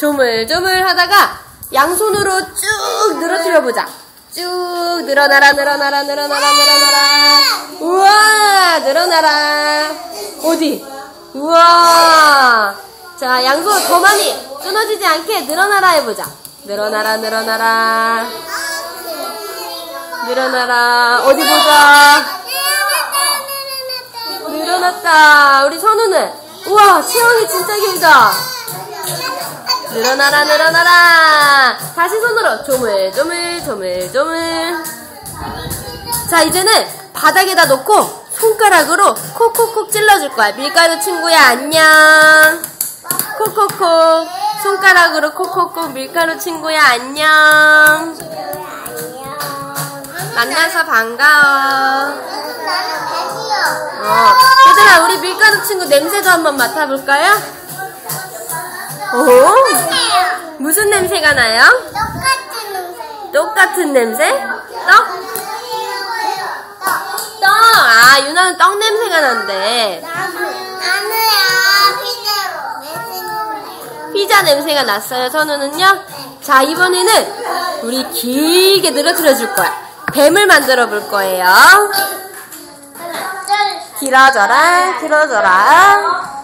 조물조물 하다가 양손으로 쭉 늘어뜨려 보자. 쭉 늘어나라 늘어나라 늘어나라 늘어나라. 우와 늘어나라. 어디? 우와. 자 양손 더 많이 끊어지지 않게 늘어나라 해보자. 늘어나라 늘어나라. 늘어나라. 어디 보자. 늘어났다. 우리 선우는 우와 체형이 진짜 길다. 늘어나라 늘어나라. 다시 손으로 조물 조물 조물 조물. 자 이제는 바닥에다 놓고 손가락으로 콕콕콕 찔러줄 거야. 밀가루 친구야 안녕. 콕콕콕 손가락으로 콕콕콕 밀가루 친구야 안녕. 만나서 반가워. 어, 얘들아 우리 밀가루 친구 냄새도 한번 맡아볼까요? 오, 무슨 냄새가 나요? 똑같은 냄새? 떡? 떡! 아, 유나는 떡 냄새가 난대. 피자 냄새가 났어요, 선우는요? 자, 이번에는 우리 길게 늘어뜨려 줄 거야. 뱀을 만들어 볼 거예요. 길어져라, 길어져라.